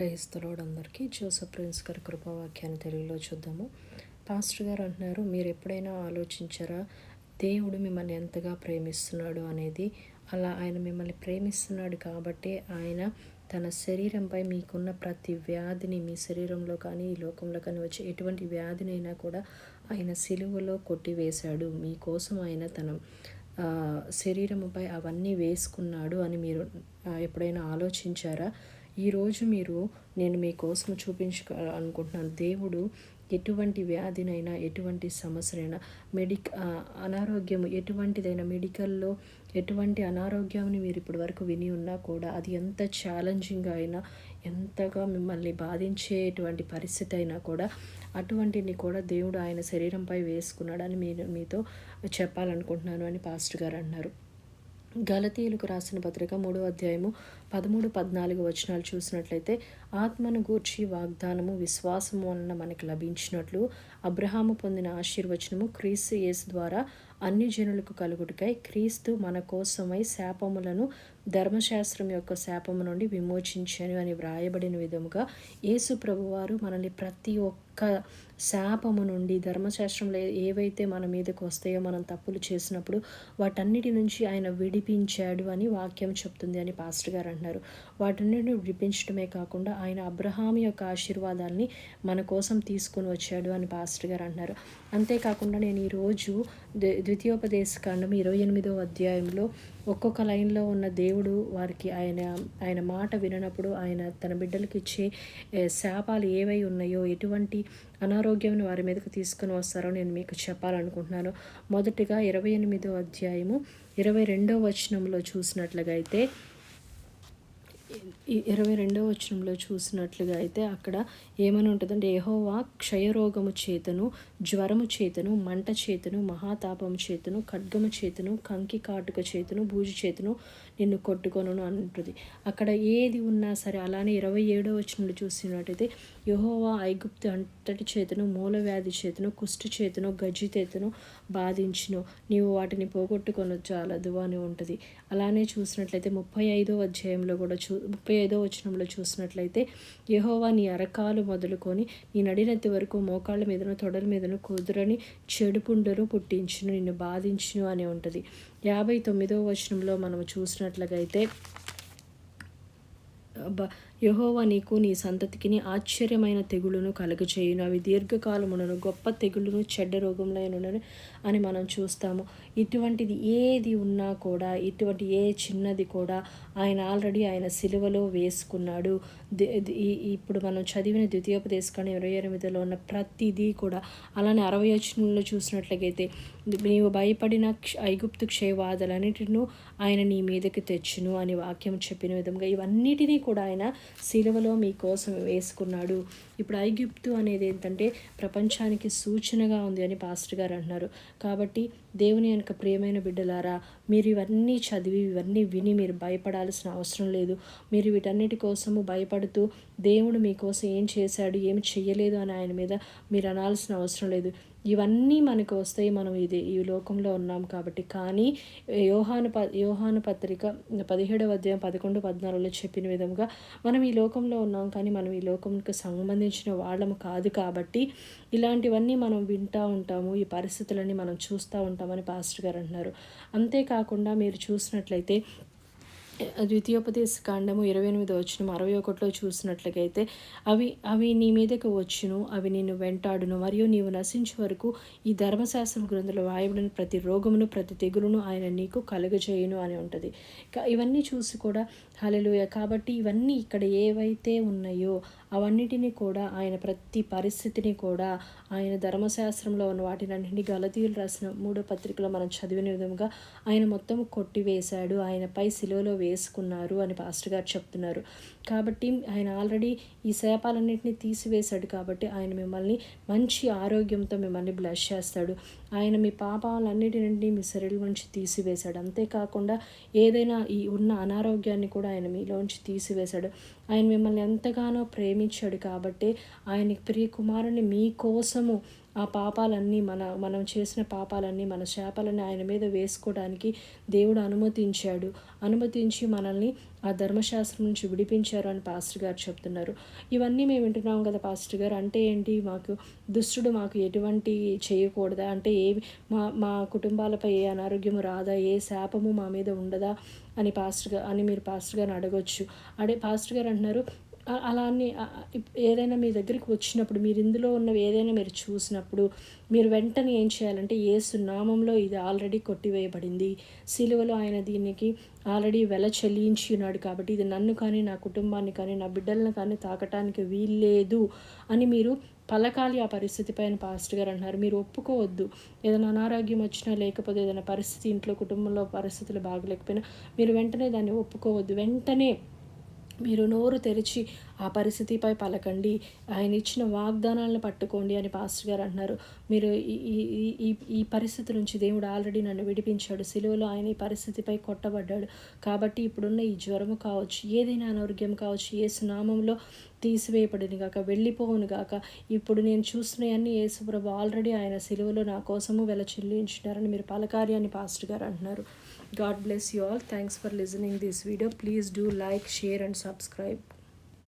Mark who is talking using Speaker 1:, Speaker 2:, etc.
Speaker 1: క్రైస్తలోడు అందరికీ Joseph prince గారి కృపావాక్యాన్ని తెలుగులో చూద్దాము. పాస్టర్ గారు అంటున్నారు మీరు ఎప్పుడైనా ఆలోచించారా దేవుడు మిమ్మల్ని ఎంతగా ప్రేమిస్తున్నాడు అనేది? అలా ఆయన మిమ్మల్ని ప్రేమిస్తున్నాడు కాబట్టి ఆయన తన శరీరంపై మీకున్న ప్రతి వ్యాధిని మీ శరీరంలో కానీ ఈ లోకంలో కానీ వచ్చే ఎటువంటి వ్యాధినైనా కూడా ఆయన సిలువలో కొట్టివేశాడు. మీకోసం ఆయన తన శరీరముపై అవన్నీ వేసుకున్నాడు అని మీరు ఎప్పుడైనా ఆలోచించారా? ఈరోజు మీరు నేను మీకోసం చూపించుకో అనుకుంటున్నాను దేవుడు ఎటువంటి వ్యాధినైనా ఎటువంటి సమస్యనైనా మెడిక్ అనారోగ్యం ఎటువంటిదైనా మెడికల్లో ఎటువంటి అనారోగ్యాన్ని మీరు ఇప్పటి వరకు విని ఉన్నా కూడా అది ఎంత ఛాలెంజింగ్ అయినా ఎంతగా మిమ్మల్ని బాధించేటువంటి పరిస్థితి అయినా కూడా అటువంటిని కూడా దేవుడు ఆయన శరీరంపై వేసుకున్నాడని మీరు మీతో చెప్పాలనుకుంటున్నాను అని పాస్టర్ గారు అన్నారు. గలతీయులకు రాసిన పత్రిక మూడో అధ్యాయము పదమూడు పద్నాలుగు వచనాలు చూసినట్లయితే ఆత్మను గూర్చి వాగ్దానము విశ్వాసము వలన మనకు లభించినట్లు అబ్రహాము పొందిన ఆశీర్వచనము క్రీస్తు యేసు ద్వారా అన్ని జనులకు కలుగుటకై క్రీస్తు మన కోసమై శాపములను ధర్మశాస్త్రం యొక్క శాపము నుండి విమోచించాను అని వ్రాయబడిన విధముగా యేసు ప్రభువారు మనల్ని ప్రతి ఒక్క శాపము నుండి ధర్మశాస్త్రంలో ఏవైతే మన మీదకు వస్తాయో మనం తప్పులు చేసినప్పుడు వాటన్నిటి నుంచి ఆయన విడిపించాడు అని వాక్యం చెప్తుంది అని పాస్టర్ గారు అంటున్నారు. వాటన్నిటిని విడిపించడమే కాకుండా ఆయన అబ్రహాం యొక్క ఆశీర్వాదాల్ని మన కోసం తీసుకొని వచ్చాడు అని పాస్టర్ గారు అంటున్నారు. అంతేకాకుండా నేను ఈరోజు ద్వితీయోపదేశ కాండం ఇరవై ఎనిమిదో అధ్యాయంలో ఒక్కొక్క లైన్లో ఉన్న దేవుడు వారికి ఆయన ఆయన మాట విననప్పుడు ఆయన తన బిడ్డలకి ఇచ్చే శాపాలు ఏవై ఉన్నాయో ఎటువంటి అనారోగ్యం వారి మీదకు తీసుకుని వస్తారో నేను మీకు చెప్పాలనుకుంటున్నాను. మొదటిగా ఇరవై ఎనిమిదో అధ్యాయము ఇరవై రెండో వచనంలో చూసినట్లుగా అయితే ఇరవై రెండవ వచనంలో చూసినట్లుగా అయితే అక్కడ ఏమని ఉంటుందంటే ఏహోవా క్షయరోగము చేతను జ్వరము చేతను మంట చేతను మహాతాపము చేతను ఖడ్గము చేతను కంకి కాటుక చేతను బూజు చేతను నిన్ను కొట్టుకొను అంటుంది. అక్కడ ఏది ఉన్నా సరే అలానే ఇరవై ఏడో వచనంలో చూసినట్టయితే యహోవా ఐగుప్తు అంతటి చేతను మూల వ్యాధి చేతను కుష్టి చేతను గజ్జి చేతను బాధించును. నీవు వాటిని పోగొట్టుకొని చాలదు అని ఉంటుంది. అలానే చూసినట్లయితే ముప్పై ఐదో అధ్యాయంలో కూడా చూ ముప్పై ఐదో వచనంలో చూసినట్లయితే యహోవా నీ అరకాలు మొదలుకొని నీ నడినెత్తి వరకు మోకాళ్ళ మీదను తొడల మీదను కుదురని చెడుపుండను పుట్టించును నిన్ను బాధించును అని ఉంటుంది. యాభై తొమ్మిదో వచనంలో మనం చూసినట్లయితే యహోవ నీకు నీ సంతతికిని ఆశ్చర్యమైన తెగులును కలుగజేయును. అవి దీర్ఘకాలమునను గొప్ప తెగులును చెడ్డ రోగంలోనూ అని మనం చూస్తాము. ఇటువంటిది ఏది ఉన్నా కూడా ఇటువంటి ఏ చిన్నది కూడా ఆయన ఆల్రెడీ ఆయన సిలువలో వేసుకున్నాడు. ఇప్పుడు మనం చదివిన ద్వితీయోపదేశకాన్ని ఇరవై ఎనిమిదిలో ఉన్న ప్రతిదీ కూడా అలానే అరవై వచనంలో చూసినట్లయితే నీవు భయపడిన ఐగుప్తు క్షయవాదలన్నిటిను ఆయన నీ మీదకి తెచ్చును అని వాక్యం చెప్పిన విధంగా ఇవన్నిటినీ కూడా ఆయన సిలువలో మీకోసం వేసుకున్నాడు. ఇప్పుడు ఐగిప్తు అనేది ఏంటంటే ప్రపంచానికి సూచనగా ఉంది అని పాస్టర్ గారు అంటున్నారు. కాబట్టి దేవుని యొక్క ప్రియమైన బిడ్డలారా మీరు ఇవన్నీ చదివి ఇవన్నీ విని మీరు భయపడాల్సిన అవసరం లేదు. మీరు వీటన్నిటి కోసము భయపడుతూ దేవుడు మీకోసం ఏం చేశాడు ఏమి చెయ్యలేదు అని ఆయన మీద మీరు అనాల్సిన అవసరం లేదు. ఇవన్నీ మనకు వస్తాయి మనం ఇది ఈ లోకంలో ఉన్నాం కాబట్టి. కానీ యోహాను ప యోహాను పత్రిక పదిహేడవ అధ్యాయం పదకొండు పద్నాలుగులో చెప్పిన విధంగా మనం ఈ లోకంలో ఉన్నాం కానీ మనం ఈ లోకంకి సంబంధించిన వాళ్ళము కాదు కాబట్టి ఇలాంటివన్నీ మనం వింటూ ఉంటాము ఈ పరిస్థితులన్నీ మనం చూస్తూ ఉంటామని పాస్టర్ గారు అంటున్నారు. అంతేకాకుండా మీరు చూసినట్లయితే ద్వితీయోపదేశ కాండము ఇరవై ఎనిమిది వచ్చిన అరవై ఒకటిలో చూసినట్లయితే అవి అవి నీ మీదకు వచ్చును అవి నిన్ను వెంటాడును మరియు నీవు నశించే వరకు ఈ ధర్మశాస్త్రం గ్రంథంలో వాయబడిన ప్రతి రోగమును ప్రతి తెగులును ఆయన నీకు కలుగజేయును అని ఉంటుంది. ఇవన్నీ చూసి కూడా హలలుయ కాబట్టి ఇవన్నీ ఇక్కడ ఏవైతే ఉన్నాయో అవన్నిటినీ కూడా ఆయన ప్రతి పరిస్థితిని కూడా ఆయన ధర్మశాస్త్రంలో ఉన్న వాటినన్నింటినీ గలతీయులు రాసిన మూడో పత్రికలో మనం చదివిన విధంగా ఆయన మొత్తం కొట్టివేశాడు. ఆయనపై శిలువలో వేసుకున్నారు అని పాస్టర్ గారు చెప్తున్నారు. కాబట్టి ఆయన ఆల్రెడీ ఈ శాపాలన్నింటినీ తీసివేశాడు కాబట్టి ఆయన మిమ్మల్ని మంచి ఆరోగ్యంతో మిమ్మల్ని బ్లష్ చేస్తాడు. ఆయన మీ పాపాలన్నిటి నుండి మీ శరీరం నుంచి తీసివేశాడు. అంతేకాకుండా ఏదైనా ఈ ఉన్న అనారోగ్యాన్ని కూడా ఆయన మీలోంచి తీసివేశాడు. ఆయన మిమ్మల్ని ఎంతగానో ప్రేమించాడు కాబట్టి ఆయన ప్రియ కుమారుని మీకోసము ఆ పాపాలన్నీ మన మనం చేసిన పాపాలన్నీ మన శాపాలన్నీ ఆయన మీద వేసుకోవడానికి దేవుడు అనుమతించాడు. అనుమతించి మనల్ని ఆ ధర్మశాస్త్రం నుంచి విడిపించారు అని పాస్టర్ గారు చెప్తున్నారు. ఇవన్నీ మేము వింటున్నాం కదా పాస్టర్ గారు. అంటే ఏంటి? మాకు దుష్టుడు మాకు ఎటువంటి చేయకూడదా? అంటే ఏ మా మా కుటుంబాలపై ఏ అనారోగ్యం రాదా? ఏ శాపము మా మీద ఉండదా? అని పాస్టర్ గారు అని మీరు పాస్టర్ గారిని అడగొచ్చు. అడే పాస్టర్ గారు అంటున్నారు అలా అని ఏదైనా మీ దగ్గరికి వచ్చినప్పుడు మీరు ఇందులో ఉన్నవి ఏదైనా మీరు చూసినప్పుడు మీరు వెంటనే ఏం చేయాలంటే ఏసు నామంలో ఇది ఆల్రెడీ కొట్టివేయబడింది. సిలువలో ఆయన దీనికి ఆల్రెడీ వెల చెల్లించి ఉన్నాడు కాబట్టి ఇది నన్ను కానీ నా కుటుంబాన్ని కానీ నా బిడ్డలను కానీ తాకటానికి వీల్లేదు అని మీరు పలకాలి ఆ పరిస్థితి పైన పాస్టర్ గారు అంటున్నారు. మీరు ఒప్పుకోవద్దు. ఏదైనా అనారోగ్యం వచ్చినా లేకపోతే ఏదైనా పరిస్థితి ఇంట్లో కుటుంబంలో పరిస్థితులు బాగలేకపోయినా మీరు వెంటనే దాన్ని ఒప్పుకోవద్దు. వెంటనే మీరు నోరు తెరిచి ఆ పరిస్థితిపై పలకండి. ఆయన ఇచ్చిన వాగ్దానాలను పట్టుకోండి అని పాస్టర్ గారు అంటున్నారు. మీరు ఈ ఈ- ఈ- పరిస్థితి నుంచి దేవుడు ఆల్రెడీ నన్ను విడిపించాడు. సిలువలో ఆయన ఈ పరిస్థితిపై కొట్టబడ్డాడు. కాబట్టి ఇప్పుడున్న ఈ జ్వరము కావచ్చు ఏదైనా అనారోగ్యం కావచ్చు ఏ సునామంలో తీసివేయబడిన గాక వెళ్ళిపోవును గాక ఇప్పుడు నేను చూస్తున్నాయన్నీ యేసుప్రభు ఆల్రెడీ ఆయన సిలువలో నా కోసము వెల చెల్లించినారని మీరు పలకారి అని పాస్టర్ గారు అంటున్నారు. God bless you all. Thanks for listening this video. Please do like share and subscribe.